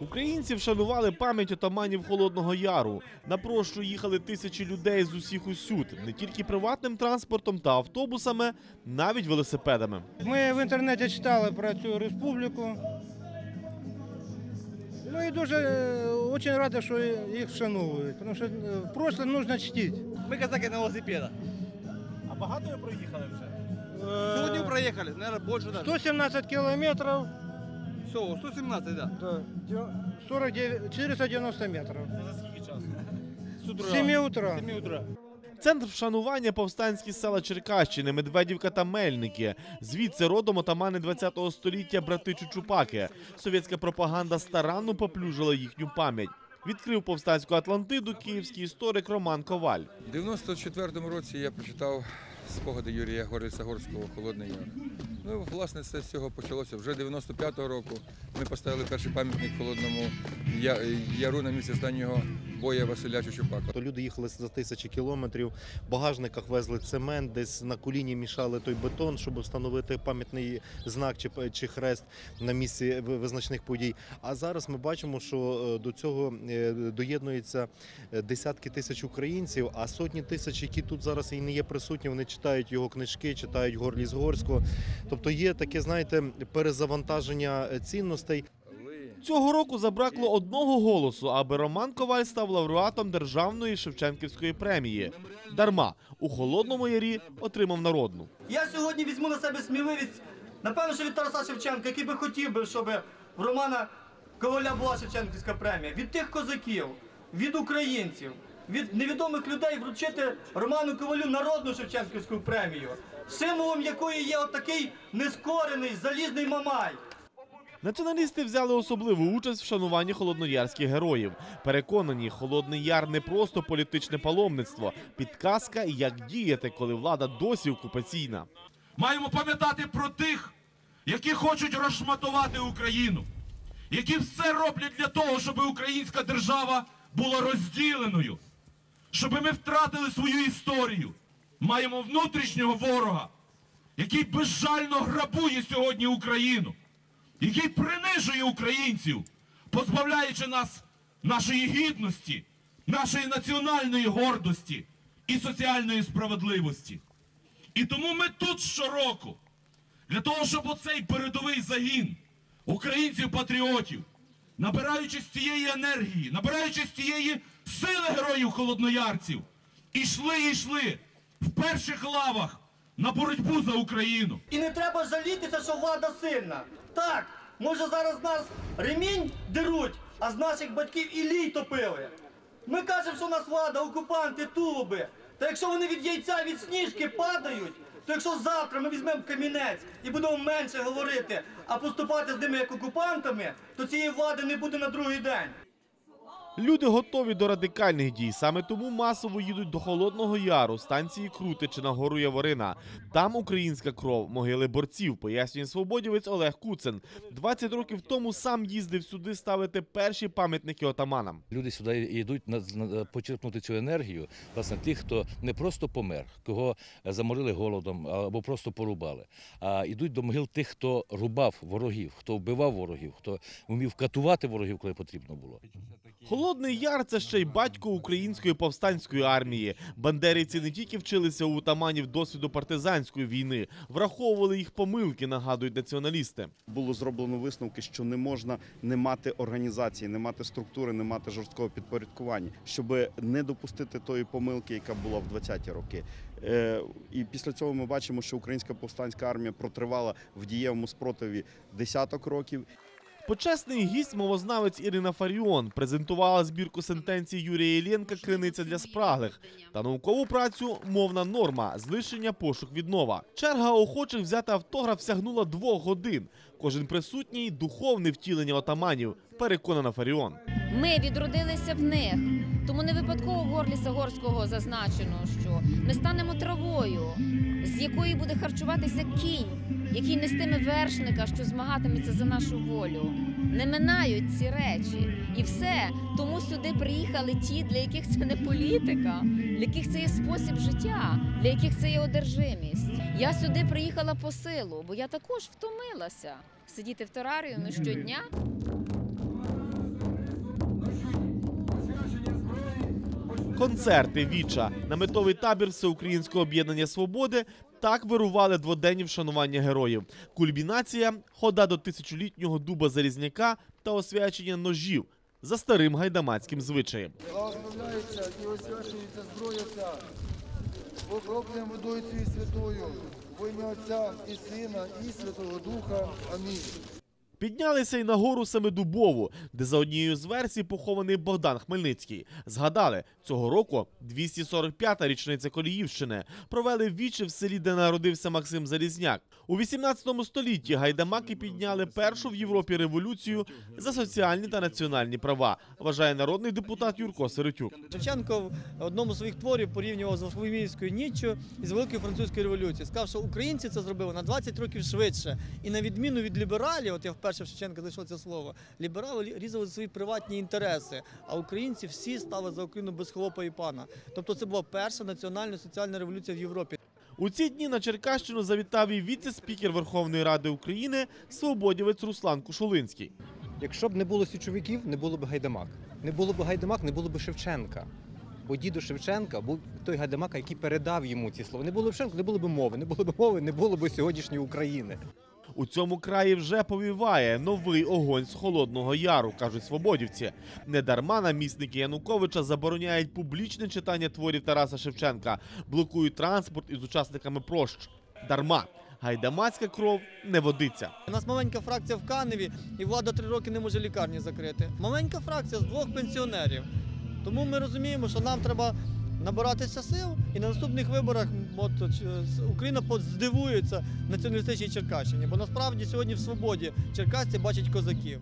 Українці вшанували пам'ять отаманів Холодного Яру. На прощу їхали тисячі людей з усіх усюд, не тільки приватним транспортом та автобусами, навіть велосипедами. Ми в інтернеті читали про цю республіку. Ну і дуже дуже радий, що їх вшановують, тому що е, прошлое потрібно чтити. Мы казаки на велосипедах. А багато ви проїхали вже? Сегодня проехали, наверное, больше даже. 117 кілометрів, Все, 117, да. да, де- 49, 490 метрів. За скільки часу? С утра. З 7 утра. 7 утра. Центр вшанування повстанські села Черкащини, Медведівка та Мельники. Звідси родом отамани 20-го століття брати Чучупаки. Совєтська пропаганда старанно поплюжила їхню пам'ять. Відкрив повстанську Атлантиду київський історик Роман Коваль. У 94-му році я прочитав спогади Юрія Гориса Горського Холодний Яр. Ну, власне, це з цього почалося. Вже 95-го року ми поставили перший пам'ятник Холодному Яру на місці останнього боя Василя Чучупака. То люди їхали за тисячі кілометрів, в багажниках везли цемент, десь на коліні мішали той бетон, щоб встановити пам'ятний знак чи, чи хрест на місці визначних подій. А зараз ми бачимо, що е, до цього е, доєднуються е, десятки тисяч українців, а сотні тисяч, які тут зараз і не є присутні, вони читають його книжки, читають Горліс Горського. Тобто є таке, знаєте, перезавантаження цінностей. Цього року забракло одного голосу, аби Роман Коваль став лауреатом державної Шевченківської премії. Дарма у холодному ярі отримав народну. Я сьогодні візьму на себе сміливість, напевно, що від Тараса Шевченка, який би хотів би, щоб в Романа Коваля була Шевченківська премія. Від тих козаків, від українців, від невідомих людей вручити Роману Ковалю народну Шевченківську премію, символом якої є отакий нескорений залізний мамай. Націоналісти взяли особливу участь в шануванні холодноярських героїв. Переконані, холодний яр не просто політичне паломництво, підказка, як діяти, коли влада досі окупаційна. Маємо пам'ятати про тих, які хочуть розшматувати Україну, які все роблять для того, щоб українська держава була розділеною, щоб ми втратили свою історію. Маємо внутрішнього ворога, який безжально грабує сьогодні Україну, який принижує українців, позбавляючи нас нашої гідності, нашої національної гордості і соціальної справедливості. І тому ми тут щороку, для того, щоб оцей передовий загін українців-патріотів, набираючись цієї енергії, набираючись цієї сили героїв холодноярців, ішли йшли в перших лавах на боротьбу за Україну. І не треба жалітися, що влада сильна. Так, може зараз нас ремінь деруть, а з наших батьків і лій топили. Ми кажемо, що у нас влада, окупанти, тулуби. Та якщо вони від яйця, від сніжки падають, то якщо завтра ми візьмемо камінець і будемо менше говорити, а поступати з ними як окупантами, то цієї влади не буде на другий день. Люди готові до радикальних дій. Саме тому масово їдуть до Холодного Яру, станції Крути чи на гору Яворина. Там українська кров, могили борців, пояснює свободівець Олег Куцин. 20 років тому сам їздив сюди ставити перші пам'ятники отаманам. Люди сюди йдуть почерпнути цю енергію, власне, тих, хто не просто помер, кого заморили голодом або просто порубали, а йдуть до могил тих, хто рубав ворогів, хто вбивав ворогів, хто вмів катувати ворогів, коли потрібно було. Холодний Яр це ще й батько української повстанської армії. Бандерівці не тільки вчилися у отаманів досвіду партизанської війни, враховували їх помилки, нагадують націоналісти. було зроблено висновки, що не можна не мати організації, не мати структури, не мати жорсткого підпорядкування, щоб не допустити тої помилки, яка була в 20-ті роки. Е, І після цього ми бачимо, що українська повстанська армія протривала в дієвому спротиві десяток років. Почесний гість мовознавець Ірина Фаріон презентувала збірку сентенцій Юрія Єленка Криниця для спраглих та наукову працю Мовна норма знищення пошук віднова. Черга охочих взяти автограф сягнула двох годин. Кожен присутній духовне втілення отаманів. Переконана Фаріон. Ми відродилися в них. Тому не випадково в горлі Сагорського зазначено, що ми станемо травою, з якої буде харчуватися кінь, який нестиме вершника, що змагатиметься за нашу волю. Не минають ці речі. І все, тому сюди приїхали ті, для яких це не політика, для яких це є спосіб життя, для яких це є одержимість. Я сюди приїхала по силу, бо я також втомилася сидіти в тераріумі щодня. Концерти Віча наметовий табір Всеукраїнського об'єднання свободи так вирували дводенні вшанування героїв. Кульмінація хода до тисячолітнього дуба Залізняка та освячення ножів за старим гайдамацьким звичаєм. Благословляється і освячується зброя ця, окроплюємо водою святою, во ім'я Отця і Сина, і Святого Духа. Амінь. Піднялися й на гору Семидубову, де за однією з версій похований Богдан Хмельницький. Згадали, цього року 245-та річниця Коліївщини. Провели вічі в селі, де народився Максим Залізняк. У 18 столітті гайдамаки підняли першу в Європі революцію за соціальні та національні права, вважає народний депутат Юрко Сиротюк. Шевченко в одному з своїх творів порівнював з Варфоломіївською ніччю і з Великою французькою революцією. Сказав, що українці це зробили на 20 років швидше. І на відміну від лібералів, от я вперше в Шевченка знайшов це слово, ліберали лі- різали свої приватні інтереси, а українці всі стали за Україну без хлопа і пана. Тобто це була перша національна соціальна революція в Європі. У ці дні на Черкащину завітав і віце-спікер Верховної Ради України свободівець Руслан Кушулинський. Якщо б не було січовиків, не було б гайдамак. Не було б гайдамак, не було б Шевченка. Бо діду Шевченка був той гайдамак, який передав йому ці слова. Не було б Шевченка, не було б мови, не було б мови, не було б сьогоднішньої України. У цьому краї вже повіває новий огонь з холодного яру, кажуть свободівці. Недарма намісники Януковича забороняють публічне читання творів Тараса Шевченка, блокують транспорт із учасниками прощ. Дарма. Гайдамацька кров не водиться. У нас маленька фракція в Каневі, і влада три роки не може лікарні закрити. Маленька фракція з двох пенсіонерів. Тому ми розуміємо, що нам треба набиратися сил, і на наступних виборах от, Україна по- здивується націоналістичній Черкащині. Бо насправді сьогодні в свободі черкасці бачать козаків.